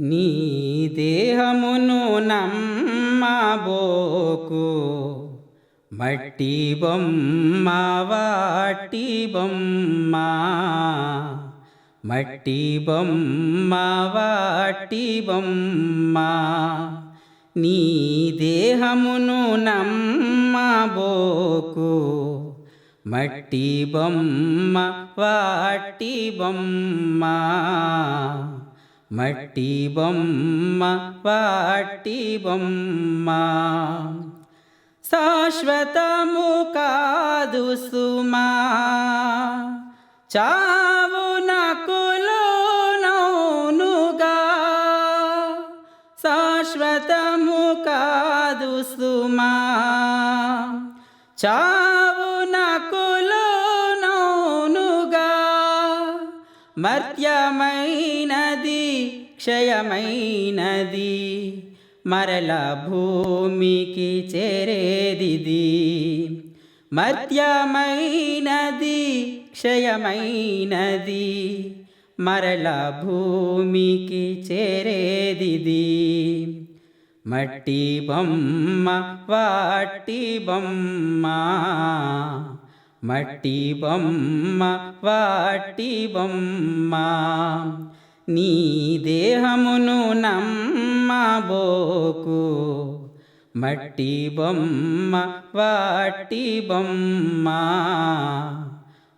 నీ దేహమును నమ్మబోకు. మట్టి బొమ్మ వాటి బొమ్మ. మట్టి బొమ్మ వాటి బొమ్మ. నీ దేహమును నమ్మబోకు. మట్టి బొమ్మ వాటి బొమ్మ. మట్టి బొమ్మ వాటి బొమ్మ శాశ్వతము కాదు సుమా. చావునకులు నౌనుగా శాశ్వతము కాదు సుమా. చా మర్త్యమైనది క్షయమైనది మరల భూమికి చేరేదిది. మర్త్యమైనది క్షయమైనది మరల భూమికి చేరేదిది. మట్టి బొమ్మ వాటి బొమ్మ మట్టి బొమ్మ వాటి బొమ్మ నీ దేహమును నమ్మబోకు. మట్టి బొమ్మ వాటి బొమ్మ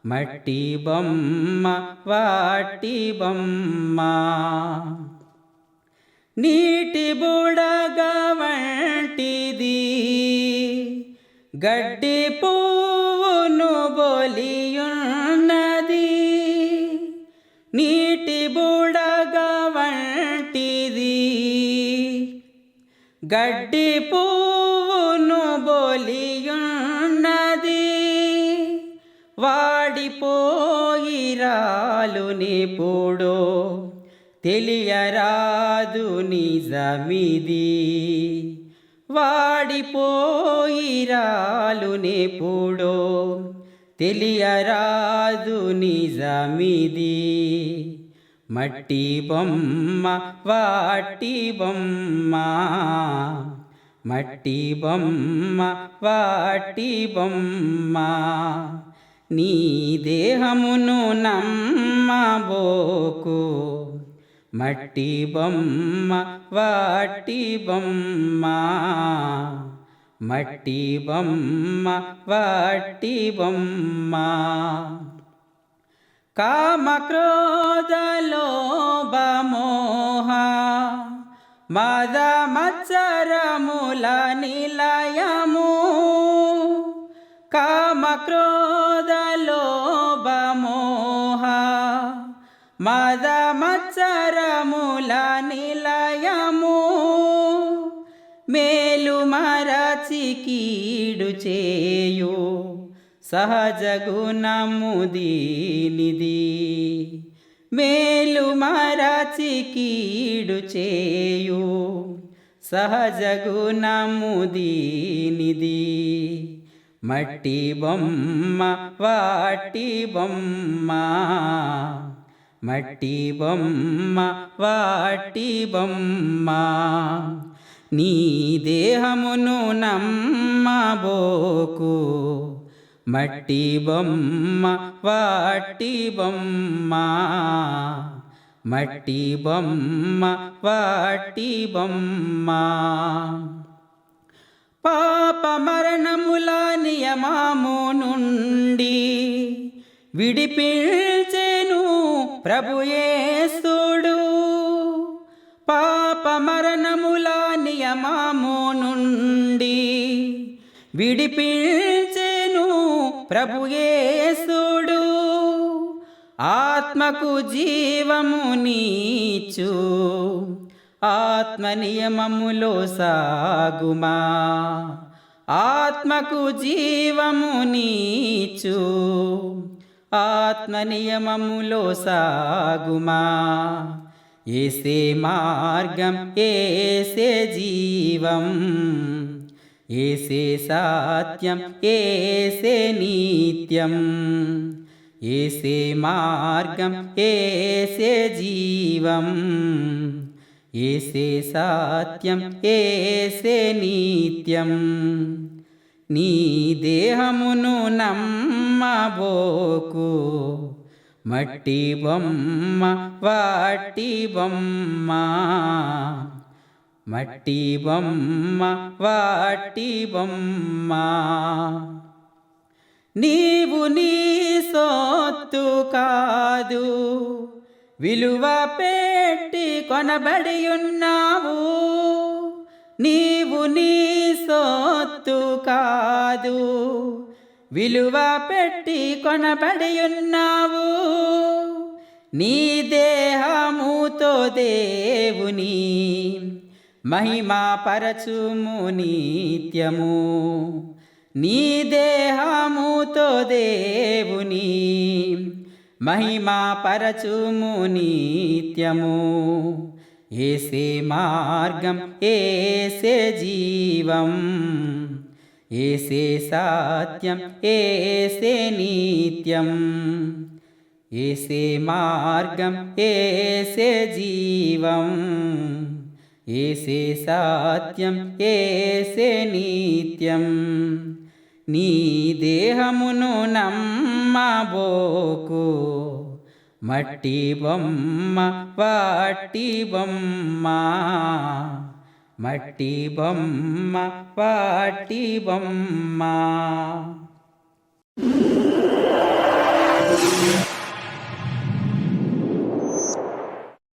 మట్టి బొమ్మ వాటి బొమ్మ నీటి బుడగ వంటిది గడ్డి పూ గడ్డి పువ్వును బొలియున్నది. వాడిపోయి రాలుని పూడో తెలియరాదు నిజమిది వాడిపోయి రాలునెప్పుడో తెలియరాదు నిజమిది మట్టి బొమ్మ వాటి బొమ్మ. మట్టి బొమ్మ వాటి బొమ్మ. నీ దేహమును నమ్మబోకు. మట్టి బొమ్మ వాటి బొమ్మ. మట్టి బొమ్మ వాటి బొమ్మ. కామక్రోధలోభమోహ మద మత్సరముల నిలయము కామక్రోధలోభమోహ మద మత్సరముల నిలయము మేలు మరచి కీడు చేయు సహజ గుణము దీనిది. మేలు మరచి కీడు చేయు. సహజ గుణము దీనిది. మట్టి బొమ్మ వాటి బొమ్మ. మట్టి బొమ్మ వాటి బొమ్మ. నీ దేహమును నమ్మబోకు. మట్టి బొమ్మ వాటి బొమ్మ మట్టి బొమ్మ వాటి బొమ్మ పాప మరణముల నియమాము నుండి విడిపించెను ప్రభుయేసుడు పాప మరణముల నియమాము నుండి విడిపించ ప్రభుయేసుడు ఆత్మకు జీవము నీచు. ఆత్మ నియమములో సాగుమా. ఆత్మకు జీవము నీచు. ఆత్మ నియమములో సాగుమా. ఏసే మార్గం ఏసే జీవం. ఏసే సత్యం ఏసే నిత్యం. ఏసే మార్గం ఏసే జీవం. ఏసే సత్యం ఏసే నిత్యం. నీ దేహమును నమ్మబోకు. మట్టి బొమ్మ వాటి బొమ్మ. మట్టి బొమ్మ వాటి బొమ్మ. నీవు నీ సొత్తు కాదు విలువ పెట్టి కొనబడి ఉన్నావు. నీవు నీ సొత్తు కాదు విలువ పెట్టి కొనబడి ఉన్నావు. నీ దేహముతో దేవుని మహిమా పరచుము నిత్యము నీ దేహముతో దేవుని మహిమా పరచుము నిత్యము ఏసే మార్గం ఏసే జీవం. ఏసే సత్యం ఏసే నిత్యం. ఏసే మార్గం ఏసే జీవం. ఏసే సాత్యం ఏసే నిత్యం. నీ దేహమును నమ్మబోకు. మట్టి బొమ్మ వాటి బొమ్మ. మట్టి బొమ్మ వాటి బొమ్మ.